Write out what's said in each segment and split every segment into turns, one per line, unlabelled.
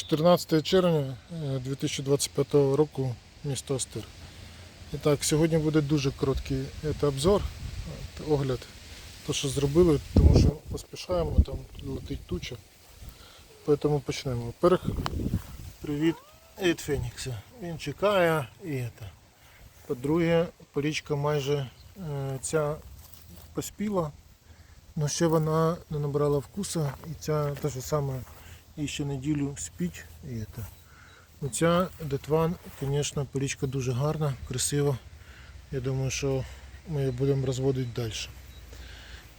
14 червня е, 2025 року місто Остир. І так, сьогодні буде дуже короткий обзор, е, огляд, то що зробили, тому що поспішаємо, там летить туча. Тому почнемо. Перх, привіт від Фенікса. Він чекає і це. По-друге, порічка майже е, ця поспіла, але ще вона не набрала вкуса і ця та ж сама і ще неділю спіть. Це. Ну, детван, звісно, порічка дуже гарна, красива. Я думаю, що ми її будемо розводити далі.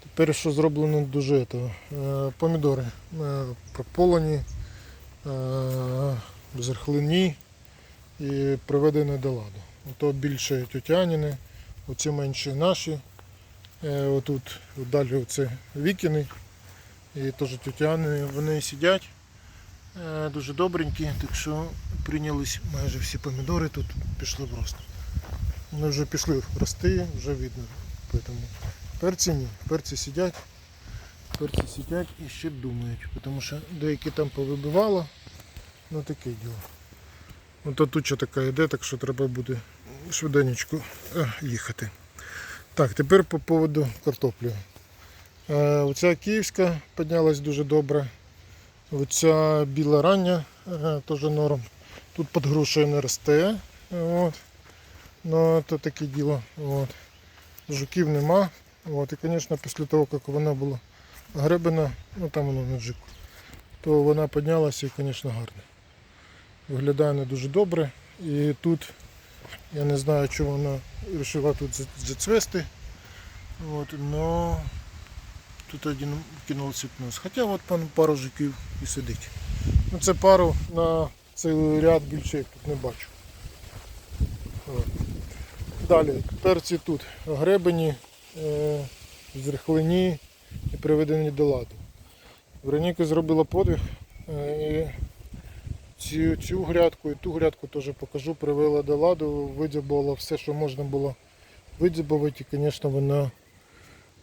Тепер що зроблено дуже этого. Е, помідори е, прополені, е, зерхлені і приведені до ладу. Ото більше тютяніни, оці менші наші. Отут далі оце вікіни і теж тютяни. Вони сидять дуже добренькі, так що прийнялись майже всі помідори тут пішли в рост. Вони вже пішли рости, вже видно. Поэтому перці ні, перці сидять, перці сидять і ще думають, тому що деякі там повибивало, ну таке діло. Ото туча така йде, так що треба буде швиденечко е, їхати. Так, тепер по поводу картоплі. Е, оця київська піднялась дуже добре. Оця біла рання теж норм. Тут під грушею не росте. От. Ну, то таке діло. От. Жуків нема. От. І, звісно, після того, як вона була гребена, ну там воно на джику, то вона піднялася і, звісно, гарно. Виглядає не дуже добре. І тут я не знаю, чому вона вирішила тут зацвести. От, но тут один кинулся нос. Хоча от пару жуків і сидить. Ну, це пару на цей ряд більше я тут не бачу. Далі, перці тут гребені, е, зрихлені і приведені до ладу. Вероніка зробила подвиг. Е, цю, цю грядку і ту грядку теж покажу, привела до ладу, видзябувала все, що можна було видзябувати. І, звісно, вона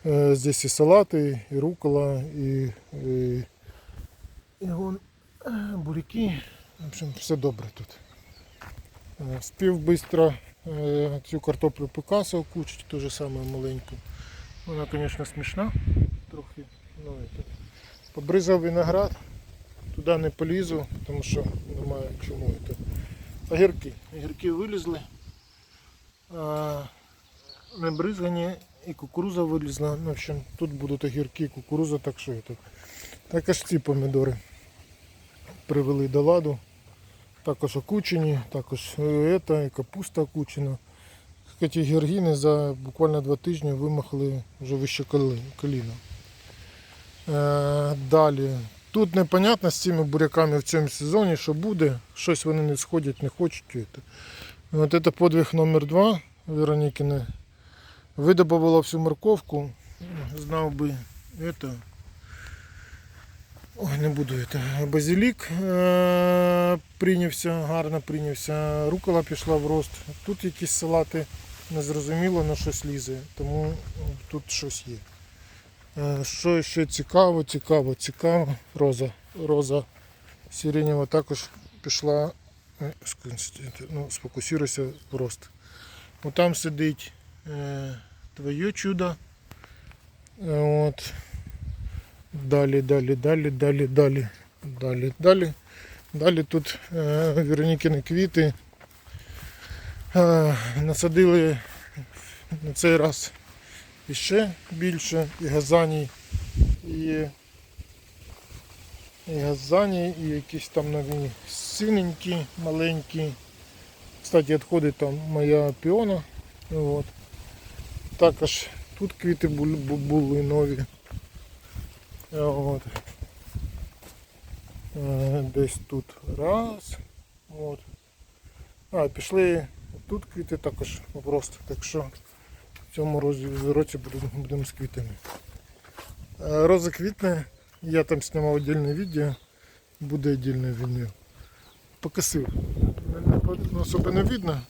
здесь і салати, і рукола, і, і, і вон, е, буряки. В общем, все добре тут. Е, Спів е, цю картоплю Пикасо кучить, ту же саме маленьку. Вона, звісно, смішна трохи. Ну. Побризав виноград, туди не полізу, тому що немає чому. Огірки. Огірки вилізли. Не бризгані і кукуруза вилізла. Ну, в общем, тут будуть огірки, кукуруза, так що это. Також ці помідори привели до ладу. Також окучені, також е, ета, і капуста окучена. Ці георгіни за буквально два тижні вимахали вже вище коліна. Е, далі. Тут непонятно з цими буряками в цьому сезоні, що буде. Щось вони не сходять, не хочуть. От це подвиг номер два Веронікіни. Видобувала всю морковку. Знав би это. Ой, не буду это. Базилік е- прийнявся, гарно прийнявся. Рукола пішла в рост. Тут якісь салати незрозуміло, на щось лізе, тому тут щось є. Е, Що ще цікаво, цікаво, цікаво. Роза. Роза сиренєва також пішла. е, Ну, сфокусируйся в рост. От там сидить е, твоє чудо. От. Далі, далі, далі, далі, далі, далі, далі. Далі тут е, Веронікіни квіти. Е, насадили на цей раз іще більше і газаній, і, і газаній, і якісь там нові синенькі, маленькі. Кстати, відходить там моя піона. От. Також тут квіти бу- бу- були нові. От. Е, Десь тут раз. От. А, пішли тут квіти також просто. Так що в цьому році, будемо, будемо з квітами. Е, Роза квітне, я там знімав віддільне відео, буде віддільне відео. Покосив. Не- не по- ну, не видно.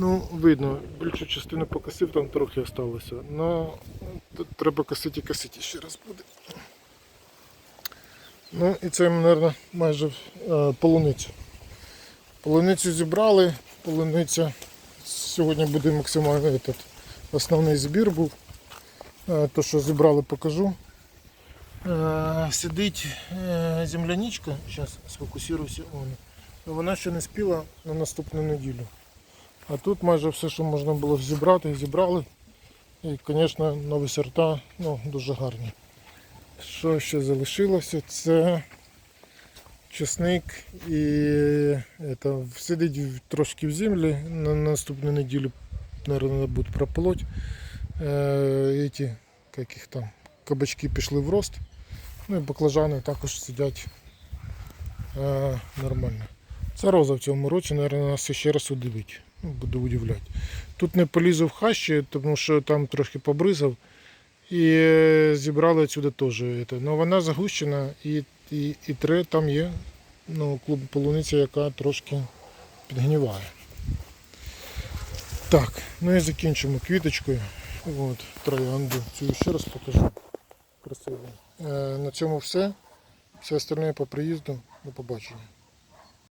Ну, видно, більшу частину покосив, там трохи залишилося. Но тут треба косити і косити ще раз буде. Ну і це, мабуть, майже е, полуниця. Полуницю зібрали, полуниця. Сьогодні буде максимально этот, основний збір був. Е, То, що зібрали, покажу. Е, Сидить земляничка, зараз сфокусуюся. Ну, Вона ще не спіла на наступну неділю. А тут майже все, що можна було зібрати, зібрали. І, звісно, нові сорта ну, дуже гарні. Що ще залишилося? Це чесник і это, сидить трошки в землі. На наступну неділю, наверное, буде прополоть. Е, їх там, кабачки пішли в рост. Ну і баклажани також сидять е, нормально. Це роза в цьому році, мабуть, нас ще раз удивить. Ну, буду удивляти. Тут не полізу в хащі, тому що там трошки побризав. І е, зібрали отсюди теж. Ну, вона загущена і, і, і тре там є ну, клуб полуниця, яка трошки підгніває. Так, ну і закінчимо квіточкою. От, троянду. Цю ще раз покажу. Красиво. Е, на цьому все. Все остальне по приїзду. До побачення.